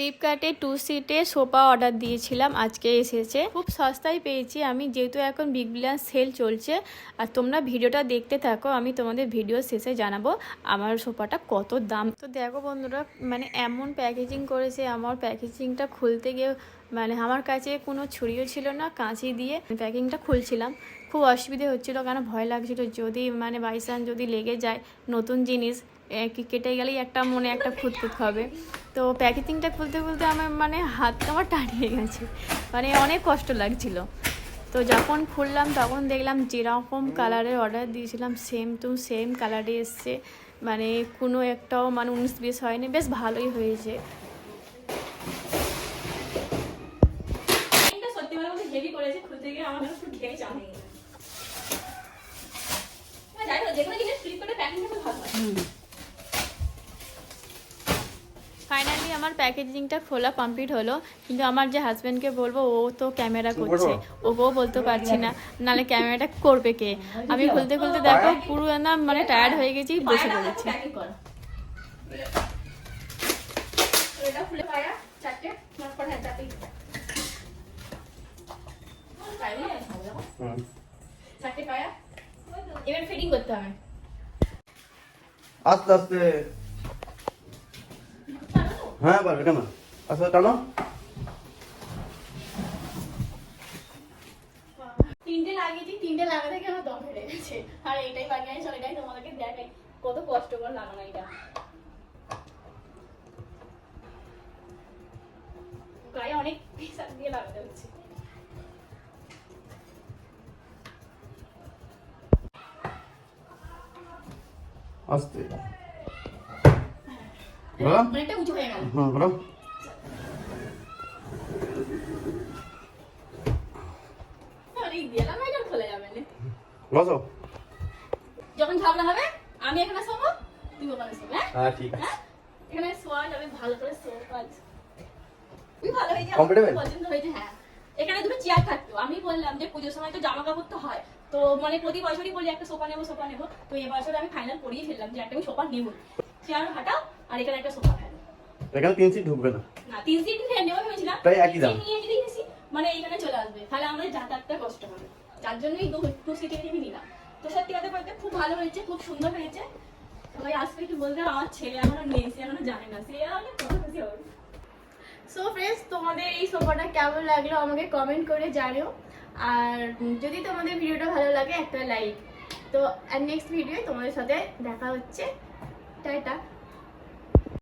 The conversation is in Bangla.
ফ্লিপকার্টে টু সিটে সোফা অর্ডার দিয়েছিলাম, আজকে এসেছে। খুব সস্তায় পেয়েছি আমি, যেহেতু এখন বিগ বিলিয়ন সেল চলছে। আর তোমরা ভিডিওটা দেখতে থাকো, আমি তোমাদের ভিডিও শেষে জানাব আমার সোফাটা কত দাম। তো দেখো বন্ধুরা মানে এমন প্যাকেজিং করেছে, আমার প্যাকেজিংটা খুলতে গিয়ে মানে আমার কাছে কোনো ছুরিও ছিল না, কাঁচি দিয়ে প্যাকিংটা খুলছিলাম। খুব অসুবিধে হচ্ছিল কারণ ভয় লাগছিল? যদি মানে বাইচান্স যদি লেগে যায় নতুন জিনিস কেটে গেলেই একটা মনে একটা খুঁতখুত হবে। তো প্যাকেজিংটা খুলতে খুলতে আমার মানে হাতটা আমার টানিয়ে গেছে মানে অনেক কষ্ট লাগছিল। তো যখন খুললাম তখন দেখলাম যেরকম কালারের অর্ডার দিয়েছিলাম সেম টু সেম কালারে এসছে মানে কোনো একটাও মানে উনিশ বিশ হয়নি, বেশ ভালোই হয়েছে। সত্যি মানে হেভি করেছে, খুলতে গিয়ে আমার যাই হোক যে কোনো জিনিস ফ্লিপকার্টে প্যাকিংটা খুব ভালো হয় ফাইনালি আমার প্যাকেজিংটা খোলা কমপ্লিট হলো। কিন্তু আমার যে হাজব্যান্ডকে বলব ও তো ক্যামেরা করছে। ওকেও বলতে পারছি না নালে ক্যামেরাটা করবে কে? আমি খুলতে খুলতে দেখো পুরো না মানে টায়ার্ড হয়ে গেছি বসে পড়েছি। হ্যাঁ এবার ফিটিং করতে হবে। আস্তে আস্তে। হ্যাঁ পারবে কেন আস্তে টানো। তিনটে লাগিয়েছি তিনটে লাগাতে কেন দম ফেটে গেছে। আর এটাই বাকি আছে এটাই তোমাদেরকে দেখাই। কত কষ্ট করে লাগানো এটা। গায়ে অনেক পিসার দিয়ে লাগাতে হচ্ছে। আস্তে। হয়ে। গেল। হুম বলো। আর এই দিলাম এটা খুলে যাবে না। বসো। যখন ঝগড়া হবে আমি এখানে শোবো তুই ওখানে শোবো হ্যাঁ? হ্যাঁ ঠিক আছে হ্যাঁ? এখানে শোয়া যাবে ভালো করে ভালো Comfortable? আমার পছন্দ হয়েছে হ্যাঁ। এখানে দুটো চেয়ার থাকতো। আমি বললাম যে পুজোর সময় তো জামা কাপড় তো হয়। তো মানে প্রতি বছরই বলি একটা সোফা নেব সোফা নেব। তো এবছর আমি ফাইনাল করিয়ে ফেললাম যে একটা আমি সোফা নেব চেয়ার হাঁটাও আর এখানে একটা সোফা ফেলো এখানে তিন সিট ঢুকবে না? না তিন সিট নেব ভেবেছিলাম। তাই একই দাম। নিয়ে যদি গেছি মানে এইখানে চলে আসবে। তাহলে আমাদের যাতায়াতটা কষ্ট হবে। যার জন্যই দু টু সিটে আমি নিলাম। তো সত্যি কথা বলতে খুব ভালো হয়েছে খুব সুন্দর হয়েছে। সবাই আসবে একটু বলতে আমার ছেলে এখনও নেই সে এখনও জানে না। সে হলে কত খুশি হবে সো ফ্রেন্ডস তোমাদের এই সোফাটা কেমন লাগল আমাকে কমেন্ট করে জানিও। আর যদি তোমাদের ভিডিওটা ভালো লাগে, একটা লাইক তো নেক্সট ভিডিও তোমাদের সাথে দেখা হচ্ছে। টাটা।